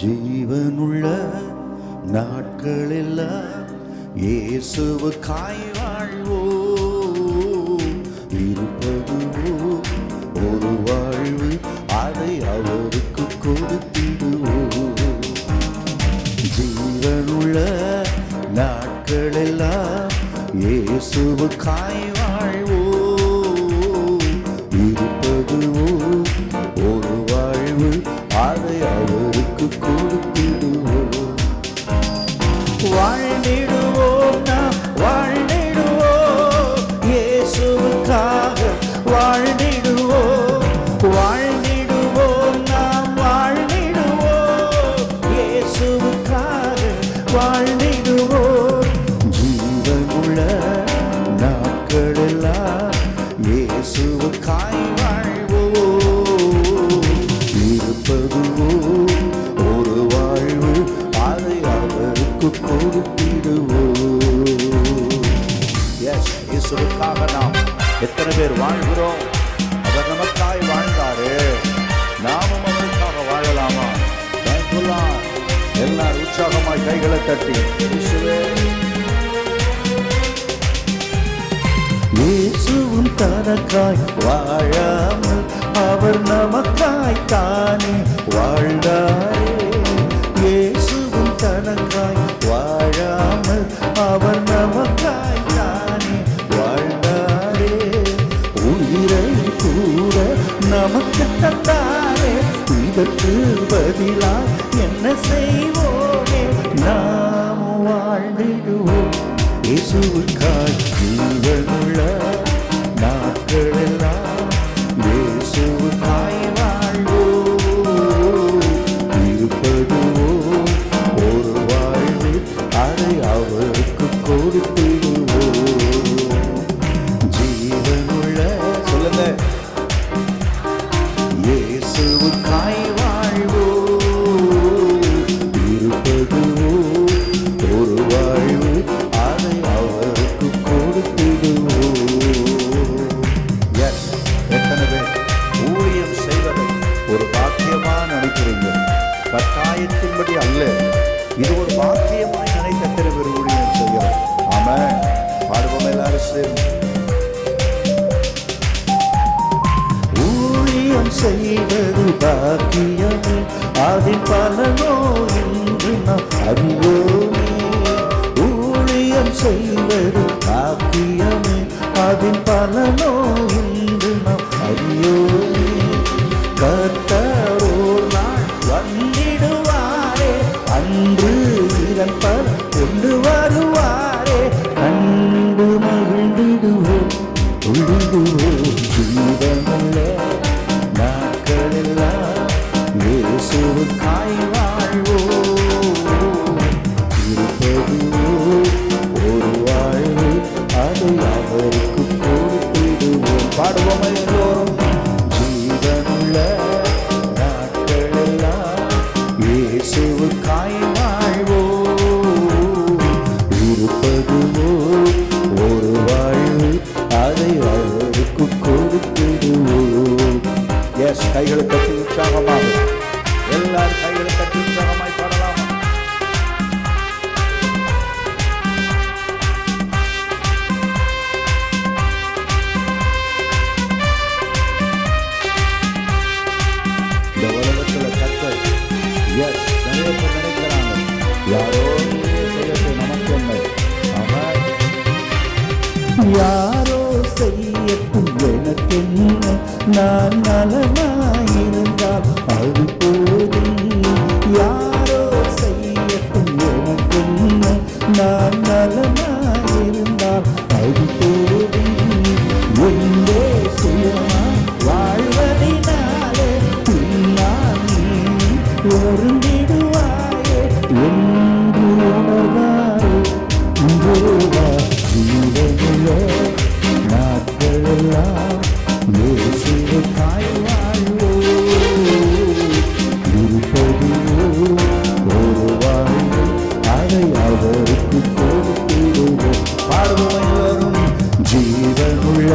ஜீவனுள்ள நாட்களெல்லாம் இயேசுவுக்காய் வாழ்வோ இருப்பதுவோ ஒரு வாழ்வு அதை அவருக்கு கொடுத்திடுவோ ஜீவனுள்ள நாட்களெல்லாம் இயேசுவுக்காய் வாழ்ந்திடுவோம் நாம் வாழ்ந்திடுவோம். இயேசுவுக்காக வாழ்ந்திடுவோம். வாழ்ந்திடுவோம் நாம் வாழ்ந்திடுவோம். இயேசுவுக்காக வாழ்ந்திடுவோம். ஜீவனுள்ள நாட்களெல்லாம் இயேசுவுக்காய் இயேசுவுக்காக நாம் எத்தனை பேர் வாழ்கிறோம்? அவர் நமக்காய் வாழ்ந்தாரு. நாமும் அவருக்காக வாழலாமா? தேங்க்யூலாம் எல்லாரும் உற்சாகமாய் கைகளை தட்டி இயேசுவும் தனக்காய் வாழாமல் அவர் நமக்காய் தானே வாழ்ந்தாரே. இயேசுவும் தனக்காய் வாழாமல் அவர் நமக்கு தந்தாரே இதற்கு பதிலா என்ன செய்வோமே? நாம் வாழ்ந்திடுவோம். இயேசுவுக்காய் ஜீவனுள்ள இயேசுவுக்காய் வாழ்வோம் இருப்பதுவோ ஒரு வாழ்வு அதை அவருக்கு கொடுத்திடுவோம். எஸ் எத்தனை பேர் ஊழியம் செய்வதை ஒரு பாக்கியமா நினைக்கிறீங்க கட்டாயத்தின்படி அல்ல. இது ஒரு பாக்கியமாய் நினைத்த எத்தனை பேர் ஊழியம் செய்கிறோம். பாடுவோம் எல்லாரும் சேர்ந்து. ஊழியம் செய்வது பாக்கியமே. அதில் பலனோ இன்று நாம் அறிவோமே. ஊழியம் செய்வது பாக்கியமே. அதில் பலனோ இன்று உனக்கு கொடுத்திடுவோம். எஸ் கைகளை தட்டி உற்சாகமாக. எல்லாரும் கைகளை தட்டி உற்சாகமாய் பாடலாம். இந்த எஸ் நிறைய நினைக்கிறாங்க. யாரோ நமக்கு என்ன? நான் ஒருவாய் அதை அவருக்கு கொடுத்திடுவோம். பாடுவோம் வரும் ஜீவனுள்ள